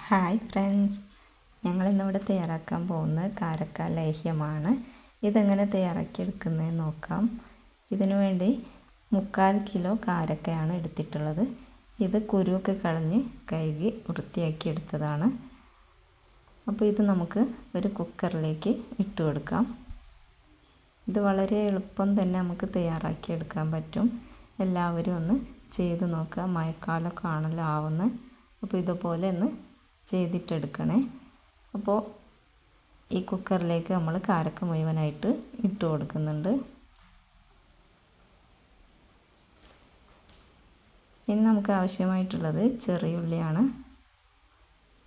Hi friends. ഞങ്ങളിന്നിവിടെ തയ്യാറാക്കാൻ പോകുന്നത് കാരക്ക ലേഹ്യമാണ്. ഇതെങ്ങനെ തയ്യാറാക്കിയെടുക്കുന്നതെന്ന് നോക്കാം. ഇതിനു വേണ്ടി മുക്കാൽ കിലോ കാരക്കയാണ് എടുത്തിട്ടുള്ളത്. ഇത് കുരുവൊക്കെ കളഞ്ഞ് കഴുകി വൃത്തിയാക്കി എടുത്തതാണ്. അപ്പോൾ ഇത് നമുക്ക് ഒരു കുക്കറിലേക്ക് ഇട്ട് കൊടുക്കാം. ഇത് വളരെ എളുപ്പം തന്നെ നമുക്ക് തയ്യാറാക്കി എടുക്കാൻ പറ്റും. എല്ലാവരും ഒന്ന് ചെയ്ത് നോക്കുക. മഴക്കാലമൊക്കെ ആണല്ലോ ആവുന്നത്. അപ്പോൾ ഇതുപോലെ ഒന്ന് ചെയ്തിട്ടെടുക്കണേ. അപ്പോൾ ഈ കുക്കറിലേക്ക് നമ്മൾ കാരക്ക മുഴുവനായിട്ട് ഇട്ട് കൊടുക്കുന്നുണ്ട്. ഇനി നമുക്ക് ആവശ്യമായിട്ടുള്ളത് ചെറിയുള്ളിയാണ്.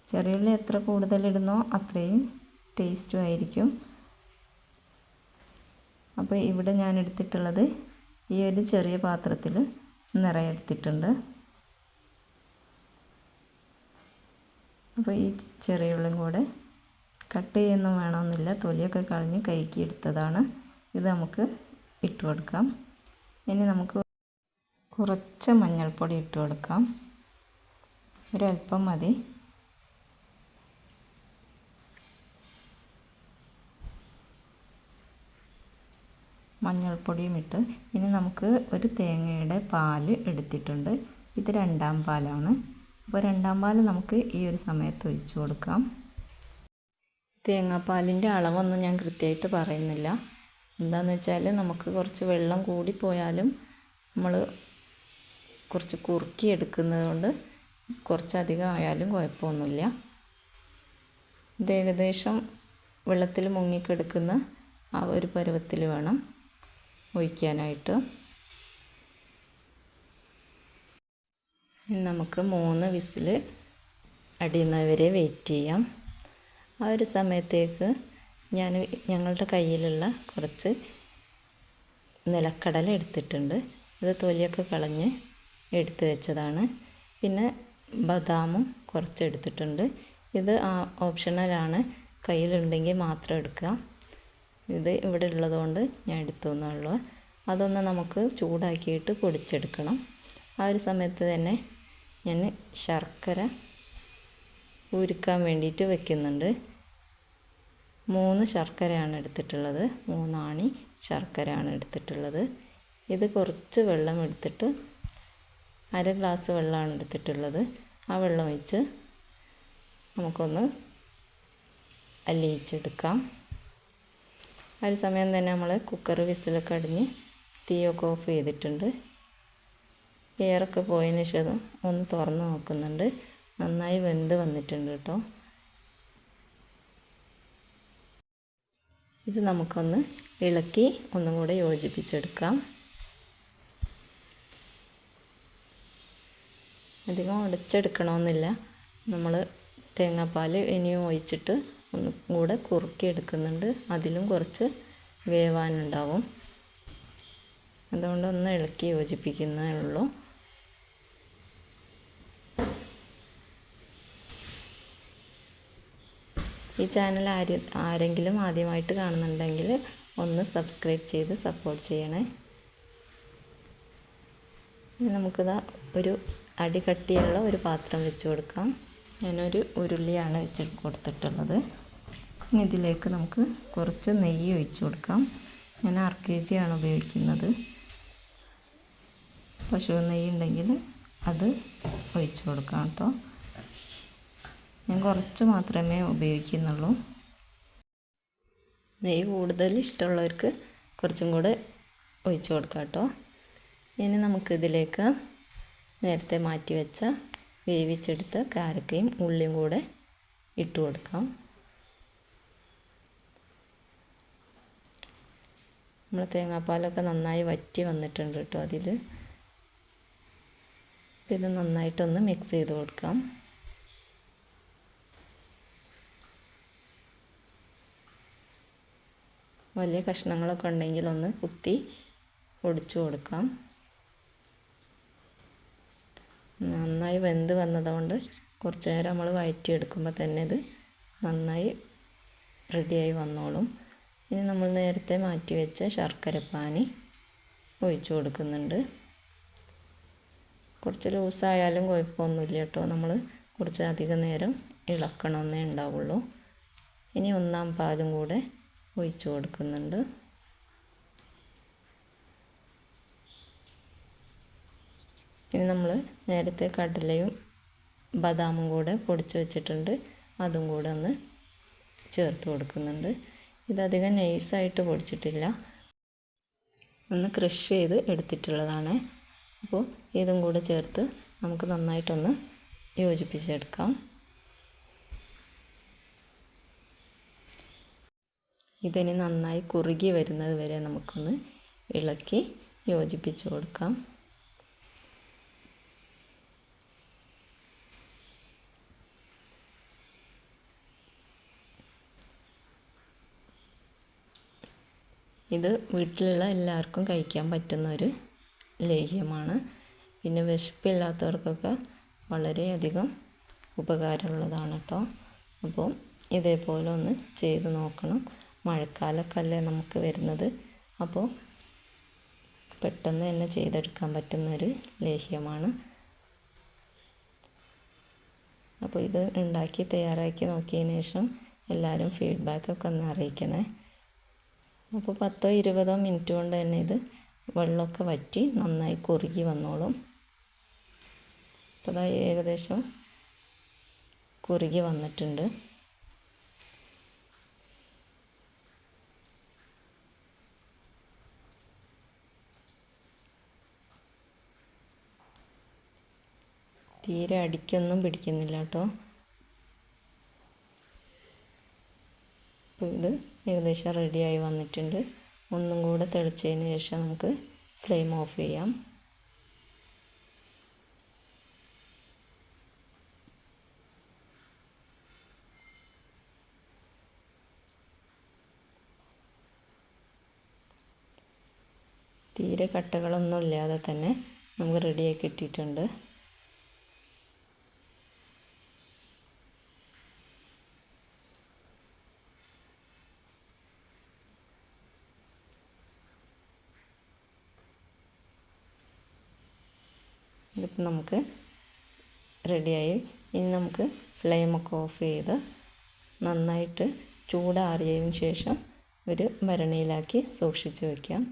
ചെറിയുള്ളി എത്ര കൂടുതലിടുന്നോ അത്രയും ടേസ്റ്റും ആയിരിക്കും. അപ്പോൾ ഇവിടെ ഞാൻ എടുത്തിട്ടുള്ളത് ഈ ഒരു ചെറിയ പാത്രത്തിൽ നിറയെ എടുത്തിട്ടുണ്ട് അപ്പോൾ ഈ ചെറിയ ഉള്ളിയും കൂടെ കട്ട് ചെയ്യുന്നു വേണമെന്നില്ല. തൊലിയൊക്കെ കളഞ്ഞ് കൈക്ക് എടുത്തതാണ്. ഇത് നമുക്ക് ഇട്ട് കൊടുക്കാം. ഇനി നമുക്ക് കുറച്ച് മഞ്ഞൾപ്പൊടി ഇട്ട് കൊടുക്കാം. ഒരല്പം മതി. മഞ്ഞൾപ്പൊടിയും ഇട്ട് ഇനി നമുക്ക് ഒരു തേങ്ങയുടെ പാൽ എടുത്തിട്ടുണ്ട്. ഇത് രണ്ടാം പാലാണ്. അപ്പോൾ രണ്ടാം പാൽ നമുക്ക് ഈ ഒരു സമയത്ത് ഒഴിച്ചു കൊടുക്കാം. തേങ്ങാപ്പാലിന്റെ അളവൊന്നും ഞാൻ കൃത്യമായിട്ട് പറയുന്നില്ല. എന്താണെന്ന് വെച്ചാൽ നമുക്ക് കുറച്ച് വെള്ളം കൂടിപ്പോയാലും നമ്മൾ കുറച്ച് കുറുക്കി എടുക്കുന്നത് കൊണ്ട് കുറച്ചധികം ആയാലും കുഴപ്പമൊന്നുമില്ല. ഇത് ഏകദേശം വെള്ളത്തിൽ മുങ്ങിക്കെടുക്കുന്ന ആ ഒരു പരുവത്തിൽ വേണം ഒഴിക്കാനായിട്ട്. നമുക്ക് മൂന്ന് വിസിൽ അടിയുന്നവരെ വെയിറ്റ് ചെയ്യാം. ആ ഒരു സമയത്തേക്ക് ഞാൻ ഞങ്ങളുടെ കയ്യിലുള്ള കുറച്ച് നിലക്കടല എടുത്തിട്ടുണ്ട്. അത് തൊലിയൊക്കെ കളഞ്ഞ് എടുത്ത് വെച്ചതാണ്. പിന്നെ ബദാമും കുറച്ച് എടുത്തിട്ടുണ്ട്. ഇത് ഓപ്ഷണലാണ് കയ്യിലുണ്ടെങ്കിൽ മാത്രം എടുക്കുക. ഇത് ഇവിടെ ഉള്ളതുകൊണ്ട് ഞാൻ എടുത്തു എന്നുള്ളൂ. അതൊന്ന് നമുക്ക് ചൂടാക്കിയിട്ട് പൊടിച്ചെടുക്കണം. ആ ഒരു സമയത്ത് തന്നെ ഞാൻ ശർക്കര ഉരുക്കാൻ വേണ്ടിയിട്ട് വെക്കുന്നുണ്ട്. മൂന്ന് ശർക്കരയാണ് എടുത്തിട്ടുള്ളത്. മൂന്നാണി ശർക്കരയാണ് എടുത്തിട്ടുള്ളത്. ഇത് കുറച്ച് വെള്ളം എടുത്തിട്ട് അര ഗ്ലാസ് വെള്ളമാണ് എടുത്തിട്ടുള്ളത്. ആ വെള്ളം ഒഴിച്ച് നമുക്കൊന്ന് അലിയിച്ചെടുക്കാം. ആ ഒരു സമയം തന്നെ നമ്മൾ കുക്കർ വിസിലൊക്കെ അടിഞ്ഞ് തീയൊക്കെ ഓഫ് ചെയ്തിട്ടുണ്ട്. എയറൊക്കെ പോയതിന് ശേഷം ഒന്ന് തുറന്ന് നോക്കുന്നുണ്ട്. നന്നായി വെന്ത് വന്നിട്ടുണ്ട് കേട്ടോ. ഇത് നമുക്കൊന്ന് ഇളക്കി ഒന്നും കൂടെ യോജിപ്പിച്ചെടുക്കാം. അധികം ഉടച്ചെടുക്കണമെന്നില്ല. നമ്മൾ തേങ്ങാപ്പാൽ ഇനിയും ഒഴിച്ചിട്ട് ഒന്നും കൂടെ കുറുക്കി എടുക്കുന്നുണ്ട് അതിലും കുറച്ച് വേവാനുണ്ടാവും. അതുകൊണ്ട് ഒന്ന് ഇളക്കി യോജിപ്പിക്കുന്നേ ഉള്ളൂ. ഈ ചാനൽ ആര് ആരെങ്കിലും ആദ്യമായിട്ട് കാണുന്നുണ്ടെങ്കിൽ ഒന്ന് സബ്സ്ക്രൈബ് ചെയ്ത് സപ്പോർട്ട് ചെയ്യണേ. നമുക്കിതാ ഒരു അടി കട്ടിയുള്ള ഒരു പാത്രം വെച്ച് കൊടുക്കാം. ഞാനൊരു ഉരുളിയാണ് വെച്ച് കൊടുത്തിട്ടുള്ളത്. ഇനി ഇതിലേക്ക് നമുക്ക് കുറച്ച് നെയ്യ് ഒഴിച്ചു കൊടുക്കാം. ഞാൻ ആർ കെ ജി ആണ് ഉപയോഗിക്കുന്നത്. പശു നെയ്യ് ഉണ്ടെങ്കിൽ അത് ഒഴിച്ചു കൊടുക്കാം കേട്ടോ. ഞാൻ കുറച്ച് മാത്രമേ ഉപയോഗിക്കുന്നുള്ളൂ. നെയ്യ് കൂടുതൽ ഇഷ്ടമുള്ളവർക്ക് കുറച്ചും കൂടെ ഒഴിച്ചു കൊടുക്കാം കേട്ടോ. ഇനി നമുക്കിതിലേക്ക് നേരത്തെ മാറ്റി വെച്ച വേവിച്ചെടുത്ത കാരക്കയും ഉള്ളിയും കൂടെ ഇട്ട് കൊടുക്കാം. നമ്മൾ തേങ്ങാപ്പാലൊക്കെ നന്നായി വറ്റി വന്നിട്ടുണ്ട് കേട്ടോ അതിൽ ഇത് നന്നായിട്ടൊന്ന് മിക്സ് ചെയ്ത് കൊടുക്കാം. വലിയ കഷ്ണങ്ങളൊക്കെ ഉണ്ടെങ്കിൽ ഒന്ന് കുത്തി പൊടിച്ചു കൊടുക്കാം. നന്നായി വെന്ത് വന്നതുകൊണ്ട് കുറച്ച് നേരം നമ്മൾ വഴറ്റിയെടുക്കുമ്പോൾ തന്നെ ഇത് നന്നായി റെഡിയായി വന്നോളും. ഇനി നമ്മൾ നേരത്തെ മാറ്റി വെച്ച ശർക്കരപ്പാനി ഒഴിച്ചു കൊടുക്കുന്നുണ്ട്. കുറച്ച് ലൂസായാലും കുഴപ്പമൊന്നുമില്ല കേട്ടോ. നമ്മൾ കുറച്ച് അധികം നേരം ഇളക്കണമെന്നേ ഉണ്ടാവുള്ളൂ. ഇനി ഒന്നാം പാലും കൂടെ ഒഴിച്ചു കൊടുക്കുന്നുണ്ട്. ഇനി നമ്മൾ നേരത്തെ കടലയും ബദാമും കൂടെ പൊടിച്ച് വെച്ചിട്ടുണ്ട്. അതും കൂടെ ഒന്ന് ചേർത്ത് കൊടുക്കുന്നുണ്ട്. ഇതധികം നൈസായിട്ട് പൊടിച്ചിട്ടില്ല. ഒന്ന് ക്രഷ് ചെയ്ത് എടുത്തിട്ടുള്ളതാണ്. അപ്പോൾ ഇതും കൂടെ ചേർത്ത് നമുക്ക് നന്നായിട്ടൊന്ന് യോജിപ്പിച്ചെടുക്കാം. ഇതിന് നന്നായി കുറുകി വരുന്നത് വരെ നമുക്കൊന്ന് ഇളക്കി യോജിപ്പിച്ച് കൊടുക്കാം. ഇത് വീട്ടിലുള്ള എല്ലാവർക്കും കഴിക്കാൻ പറ്റുന്ന ഒരു ലേഹ്യമാണ്. പിന്നെ വിശപ്പില്ലാത്തവർക്കൊക്കെ വളരെയധികം ഉപകാരമുള്ളതാണ് കേട്ടോ. അപ്പോൾ ഇതേപോലെ ഒന്ന് ചെയ്ത് നോക്കണം. മഴക്കാലമൊക്കെ നമുക്ക് വരുന്നത്. അപ്പോൾ പെട്ടെന്ന് തന്നെ ചെയ്തെടുക്കാൻ പറ്റുന്നൊരു ലേഹ്യമാണ്. അപ്പോൾ ഇത് ഉണ്ടാക്കി തയ്യാറാക്കി നോക്കിയതിന് ശേഷം എല്ലാവരും ഫീഡ്ബാക്കൊക്കെ ഒന്ന് അറിയിക്കണേ. അപ്പോൾ പത്തോ ഇരുപതോ മിനിറ്റ് കൊണ്ട് തന്നെ ഇത് വെള്ളമൊക്കെ വറ്റി നന്നായി കുറുകി വന്നോളും. അപ്പോൾ ഏകദേശം കുറുകി വന്നിട്ടുണ്ട്. തീരെ അടിക്കൊന്നും പിടിക്കുന്നില്ല കേട്ടോ. ഇത് ഏകദേശം റെഡിയായി വന്നിട്ടുണ്ട്. ഒന്നും കൂടെ തെളിച്ചതിന് ശേഷം നമുക്ക് ഫ്ലെയിം ഓഫ് ചെയ്യാം. തീരെ കട്ടകളൊന്നും ഇല്ലാതെ തന്നെ നമുക്ക് റെഡിയാക്കി ഇട്ടിട്ടുണ്ട് ഇതിപ്പോൾ നമുക്ക് റെഡിയായി ഇനി നമുക്ക് ഫ്ലെയിമൊക്കെ ഓഫ് ചെയ്ത് നന്നായിട്ട് ചൂടാറിയതിന് ശേഷം ഒരു ഭരണിയിലാക്കി സൂക്ഷിച്ച് വയ്ക്കാം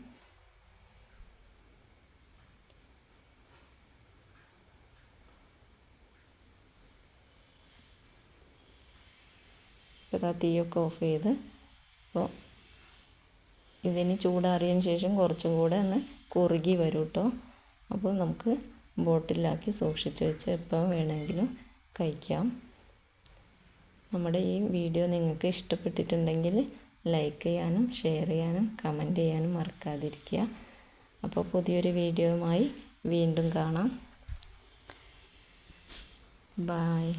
ഇപ്പോൾ ആ തീയൊക്കെ ഓഫ് ചെയ്ത് അപ്പോൾ ഇതിന് ചൂടാറിയതിന് ശേഷം കുറച്ചും കൂടെ ഒന്ന് കുറുകി വരും കേട്ടോ അപ്പോൾ നമുക്ക് ബോട്ടിലാക്കി സൂക്ഷിച്ച് വെച്ച് എപ്പോൾ വേണമെങ്കിലും കഴിക്കാം. നമ്മുടെ ഈ വീഡിയോ നിങ്ങൾക്ക് ഇഷ്ടപ്പെട്ടിട്ടുണ്ടെങ്കിൽ ലൈക്ക് ചെയ്യാനും ഷെയർ ചെയ്യാനും കമന്റ് ചെയ്യാനും മറക്കാതിരിക്കുക. അപ്പോൾ പുതിയൊരു വീഡിയോയുമായി വീണ്ടും കാണാം. ബായ്